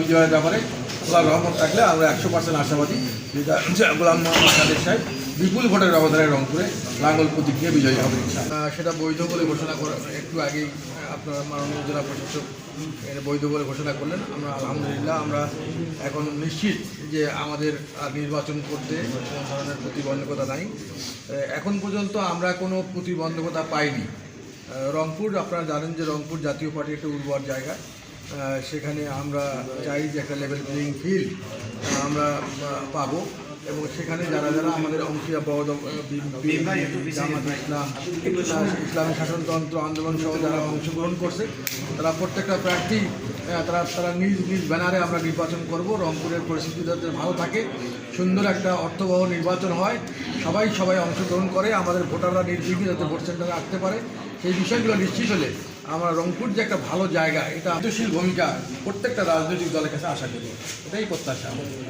বিজয়ের ব্যাপারে আল্লাহর রহমত থাকলে আমরা একশো পার্সেন্ট আশাবাদী গোলাম মোহাম্মদ কাদের সাহেব বিপুল ভোটের ব্যবধানে রংপুরে লাঙ্গল প্রতীক নিয়ে বিজয়ী হবে সেটা বৈধ বলে ঘোষণা করা একটু আগেই আপনার মাননীয় জেলা প্রশাসক বৈধ বলে ঘোষণা করলেন। আমরা আলহামদুলিল্লাহ, আমরা এখন নিশ্চিত যে আমাদের নির্বাচন করতে কোনো ধরনের প্রতিবন্ধকতা নাই। এখন পর্যন্ত আমরা কোনো প্রতিবন্ধকতা পাইনি। রংপুর, আপনারা জানেন যে রংপুর জাতীয় পার্টি একটা উর্বর জায়গা। সেখানে আমরা চাই যে একটা লেভেল প্লেয়িং ফিল্ড আমরা পাবো। এবং সেখানে যারা যারা আমাদের অংশীয় বদ জামাত ইসলাম ইসলামী শাসনতন্ত্র আন্দোলন সহ যারা অংশগ্রহণ করছে তারা প্রত্যেকটা প্রার্থী তারা তারা নিজ নিজ ব্যানারে আমরা নির্বাচন করব। রংপুরের পরিস্থিতি যাতে ভালো থাকে সুন্দর একটা অর্থবহ নির্বাচন হয়। সবাই সবাই অংশগ্রহণ করে আমাদের ভোটাররা নির্বিঘ্নে যাতে ভোট সেন্টারে আসতে পারে। সেই বিষয়গুলো নিশ্চিত হলে আমরা রংপুর যে একটা ভালো জায়গা এটা দায়িত্বশীল ভূমিকা প্রত্যেকটা রাজনৈতিক দলের কাছে আশা করি। এটাই প্রত্যাশা।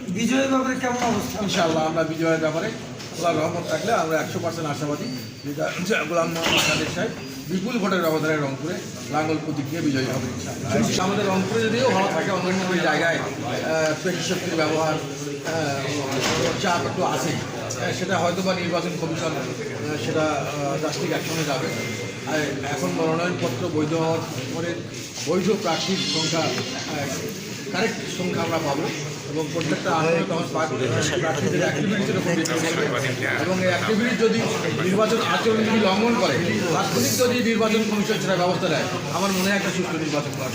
বিজয়ের ব্যাপারে কেমন অবস্থা? ইনশাআল্লাহ আমরা বিজয়ের ব্যাপারে আল্লাহর রহমত থাকলে আমরা একশো পার্সেন্ট আশাবাদী। গোলাম মোহাম্মদ কাদের সাহেব বিপুল ভোটের ব্যবধানে রংপুরে লাঙ্গল প্রতীক নিয়ে বিজয়ী হবে। আমাদের রংপুরে যদিও ভালো থাকে অন্যান্য জায়গায় পেশি শক্তির ব্যবহার চাপ একটু আহ, সেটা হয়তো বা নির্বাচন কমিশন সেটা রাষ্ট্রিক অ্যাকশনে যাবে। এখন মনোনয়নপত্র বৈধ হওয়ার পরে বৈধ প্রার্থীর সংখ্যা কারেক্ট সংখ্যা আমরা পাবো এবং প্রত্যেকটা প্রার্থীদের অ্যাক্টিভিটির উপর এবং এই অ্যাক্টিভিটি যদি নির্বাচন আচরণ যদি লঙ্ঘন করে, তাৎক্ষণিক যদি নির্বাচন কমিশন সেটা ব্যবস্থা নেয়, আমার মনে হয় একটা সুস্থ নির্বাচন করা